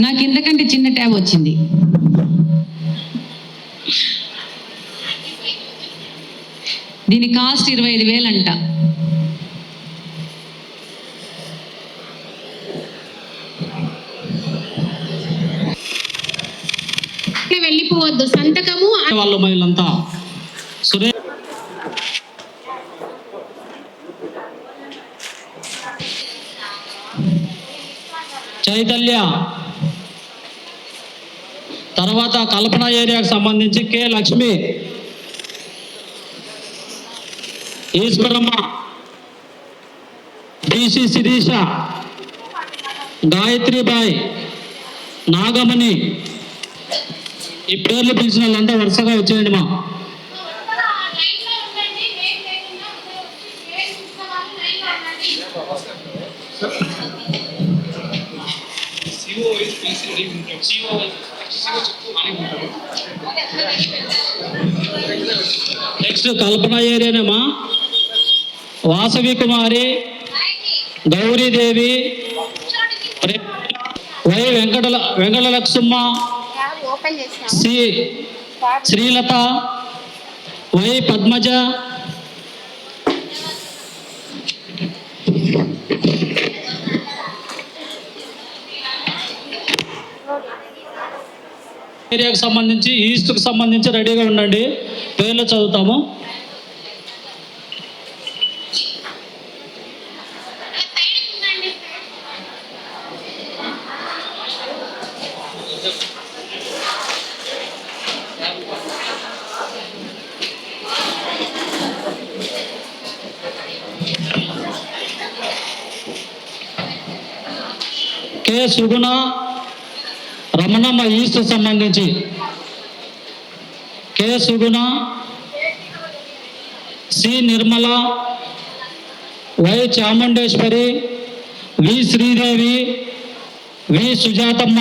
నాకు ఇంతకంటే చిన్న ట్యాబ్ వచ్చింది. దీని కాస్ట్ ఇరవై ఐదు వేలంట. వెళ్ళిపోవద్దు. సంతకము వాళ్ళ మహిళంతా సురే. చైతల్య. తర్వాత కల్పన ఏరియాకు సంబంధించి కె లక్ష్మి. ఈశ్వరమ్మ డిసి శిరీష గాయత్రిబాయ్ నాగమణి ఈ పేర్లు పిలిచిన వాళ్ళంతా వరుసగా వచ్చేయండి మా. Next Kalpana ఏరియానేమా Vasavi Kumari Gauridevi Y Venkata Venkata Lakshma C Srilatha Y Padmaja ఏరియాకు సంబంధించి ఈస్ట్కు సంబంధించి రెడీగా ఉండండి. పేర్లు చదువుతాము. కె సుగుణ రమణమ్మ ఈస్ట్ సంబంధించి. K Suguna C Nirmala Y Chamundeswari V Sridevi V Sujathamma.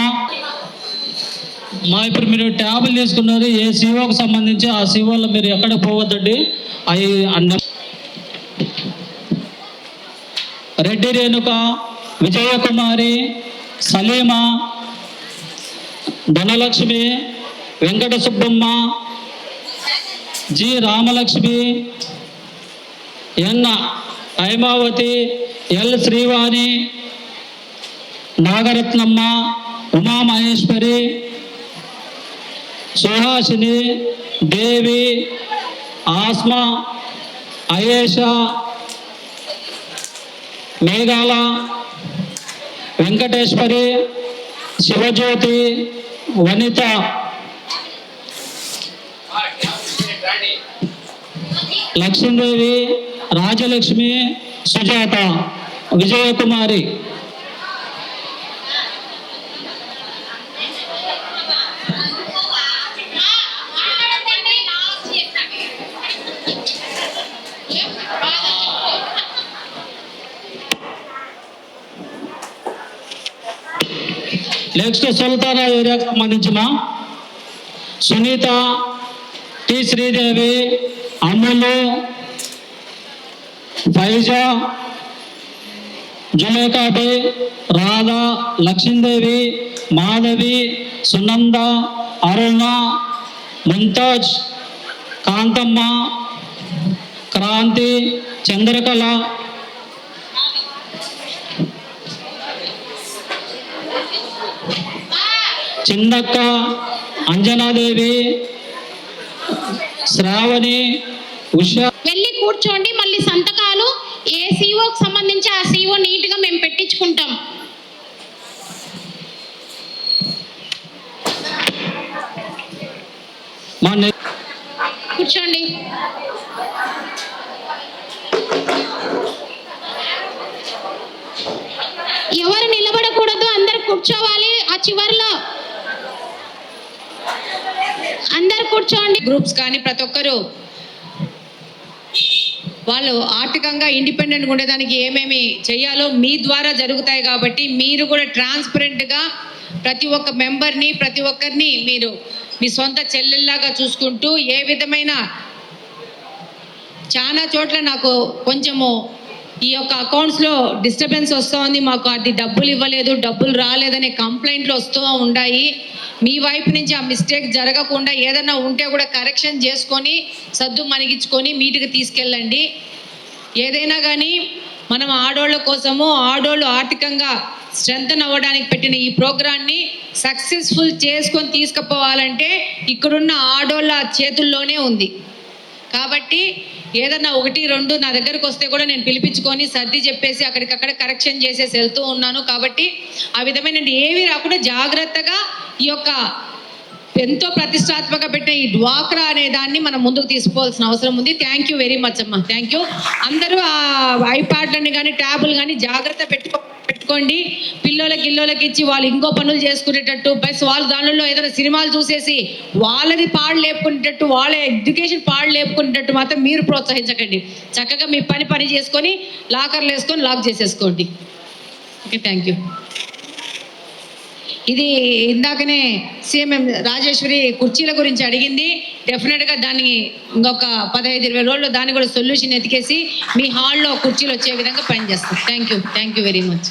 మా ఇప్పుడు మీరు ట్యాబ్లు తీసుకున్నారు ఏ సీఓకి సంబంధించి ఆ సీఓలో మీరు ఎక్కడ పోవద్దండి? అవి అన్న Reddy Renuka Vijayakumari Salima Dhanalakshmi Venkata Subbamma G. Ramalakshmi N. Haimavathi L. Srivani Nagaratnamma Umamaheswari Suhasini Devi Asma Ayesha Meghala Venkateswari Sivajyothi Vanitha. Lakshmidevi Rajalakshmi Sujatha. Vijayakumari. Next Sultana ఏరియాకు సంబంధించిన సునీత టి. శ్రీదేవి అమ్ములు ఫైజా జులేకాటి రాధా లక్ష్మీదేవి మాధవి సునంద అరుణ ముంతాజ్ కాంతమ్మ క్రాంతి చంద్రకళ చిన్నక్క అంజనాదేవి శ్రావణి ఉషా. వెళ్ళి కూర్చోండి మళ్ళీ సంతకాలు. ఏ సీఓకి సంబంధించి ఆ సీఓ నీట్గా మేము పెట్టించుకుంటాం. కూర్చోండి. ఎవరు నిలబడకూడదు అందరు కూర్చోవాలి. ఆ చివర్లో అందరు కూర్చోండి. గ్రూప్స్ కానీ ప్రతి ఒక్కరు వాళ్ళు ఆర్థికంగా ఇండిపెండెంట్ ఉండేదానికి ఏమేమి చేయాలో మీ ద్వారా జరుగుతాయి కాబట్టి మీరు కూడా ట్రాన్స్పరెంట్గా ప్రతి ఒక్క మెంబర్ని ప్రతి ఒక్కరిని మీరు మీ సొంత చెల్లెల్లాగా చూసుకుంటూ ఏ విధమైన చాలా చోట్ల నాకు కొంచెము ఈ యొక్క అకౌంట్స్లో డిస్టర్బెన్స్ వస్తోంది. మాకు అది డబ్బులు ఇవ్వలేదు డబ్బులు రాలేదనే కంప్లైంట్లు వస్తూ ఉన్నాయి మీ వైపు నుంచి ఆ మిస్టేక్ జరగకుండా ఏదైనా ఉంటే కూడా కరెక్షన్ చేసుకొని సద్దు మణిగించుకొని మీటికి తీసుకెళ్ళండి. ఏదైనా కానీ మనం ఆడోళ్ళ కోసము ఆడోళ్ళు ఆర్థికంగా స్ట్రెంగ్ అవ్వడానికి పెట్టిన ఈ ప్రోగ్రాన్ని సక్సెస్ఫుల్ చేసుకొని తీసుకుపోవాలంటే ఇక్కడున్న ఆడోళ్ళ చేతుల్లోనే ఉంది. కాబట్టి ఏదన్నా ఒకటి రెండు నా దగ్గరకు వస్తే కూడా నేను పిలిపించుకొని సర్ది చెప్పేసి అక్కడికక్కడ కరెక్షన్ చేసేసి వెళ్తూ ఉన్నాను. కాబట్టి ఆ విధమైన ఏవి రాకుండా జాగ్రత్తగా ఈ యొక్క ఎంతో ప్రతిష్టాత్మక పెట్టిన ఈ డ్వాక్రా అనే దాన్ని మనం ముందుకు తీసుకోవాల్సిన అవసరం ఉంది. థ్యాంక్ యూ వెరీ మచ్ అమ్మా. థ్యాంక్ యూ అందరూ ఆ ఐప్యాడ్లని కానీ ట్యాబులు కానీ జాగ్రత్త పెట్టుకో పెట్టుకోండి. పిల్లలకి ఇల్లులకి ఇచ్చి వాళ్ళు ఇంకో పనులు చేసుకునేటట్టు ప్లస్ వాళ్ళు దానిలో ఏదైనా సినిమాలు చూసేసి వాళ్ళది పాడు లేపుకునేటట్టు వాళ్ళ ఎడ్యుకేషన్ పాడు లేపుకునేటట్టు మాత్రం మీరు ప్రోత్సహించకండి. చక్కగా మీ పని పని చేసుకొని లాకర్లు వేసుకొని లాక్ చేసేసుకోండి. Okay thank you. ఇది ఇందాకనే సీఎం రాజేశ్వరి కుర్చీల గురించి అడిగింది. డెఫినెట్గా దాన్ని ఇంకొక పదహైదు ఇరవై రోజుల్లో దాన్ని కూడా సొల్యూషన్ ఎతికేసి మీ హాల్లో కుర్చీలు వచ్చే విధంగా పనిచేస్తాం thank you thank you very much